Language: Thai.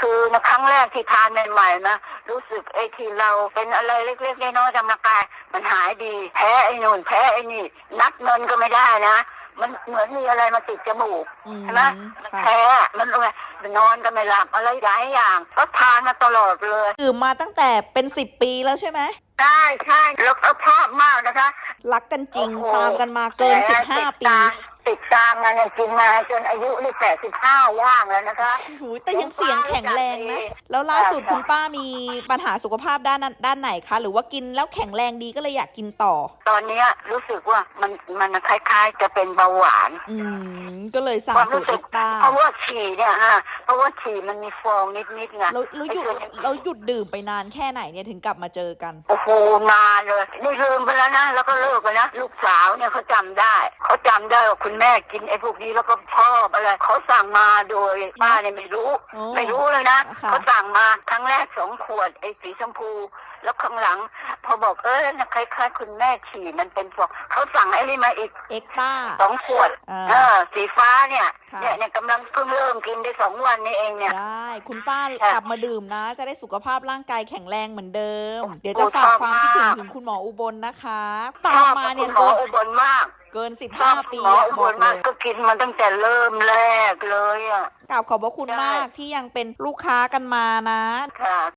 คือนะครั้งแรกที่ทานใหม่ๆนะรู้สึกไอ้ที่เราเป็นอะไรเล็กๆน้อยๆทางร่างกายมันหายดีแพ้ไอ้นู่นแพ้ไอ้นี่ นับเงินก็ไม่ได้นะมันเหมือนมีอะไรมาติดจมูกอืมใช่ไหมค่ะแพ้มันอะไรนอนก็ไม่หลับอะไรหลายอย่าง ก็ทานมาตลอดเลยดื่มมาตั้งแต่เป็นสิบปีแล้วใช่ไหมใช่ใช่แล้วก็ชอบมากนะคะ รักกันจริงโอ้โหตามกันมาเกินแผลสิบห้าติดปี ตามติดตามงานเนี่ยกินมาจนอายุนี่แปดสิบห้าว่างแล้วนะคะหูยแต่ยังเสียงแข็งแรงนะ แล้วล่าสุดค่ะคุณป้ามีปัญหาสุขภาพด้านนั้นด้านไหนคะ หรือว่ากินแล้วแข็งแรงดีก็เลยอยากกินต่อ ตอนเนี้ยรู้สึกว่ามันมันคล้ายๆ จะเป็นเบาหวานอืม ก็เลยสั่งความสูรู้ตรสึเอ็กกต้า เพราะว่าฉี่เนี่ยฮะ เพราะว่าฉี่มันมีฟองนิดๆไงเราเราหยุดไอ้ตัวนี้เราหยุดดื่มไปนานแค่ไหนเนี่ยถึงกลับมาเจอกัน โอ้โหนานเลยนี่ลืมไปแล้วนะแล้วก็เลิกไปนะลูกสาวเนี่ยเขาจำได้เขาจำได้ว่าคุณแม่กินไอ้พวกนี้แล้วก็ชอบอะไรเขาสั่งมาโดยป้าเนี่ยไม่รู้โอ้ไม่รู้เลยนะค่ะเขาสั่งมาครั้งแรกสองขวดไอ้สีชมพู แล้วข้างหลัง พอบอกเออนะคล้ายๆคุณแม่ฉี่มันเป็นฟองเขาสั่งไอ้นี่มาอีกเอ็กต้าสองขวดอ่าเออสีฟ้าเนี่ยค่ะเนี่ยเนี่ยกำลังเพิ่งเริ่มกินได้สองวันนี้เองเนี่ย ได้คุณป้าค่ะกลับมาดื่มนะ จะได้สุขภาพร่างกายแข็งแรงเหมือนเดิมโอ้เดี๋ยวจะฝากชอบความคิดถึงมากถึงคุณหมออุบลนะคะชตามอบมาเนี่ยคุณหมอเกินอุบลมาก เกินสิบชอห้าบปีหมออะอุบบอกลเลมากยก็กินมาตั้งแต่เริ่มแรกเลยอะกราบขอบพระคุณได้มากที่ยังเป็นลูกค้ากันมานะค่ะ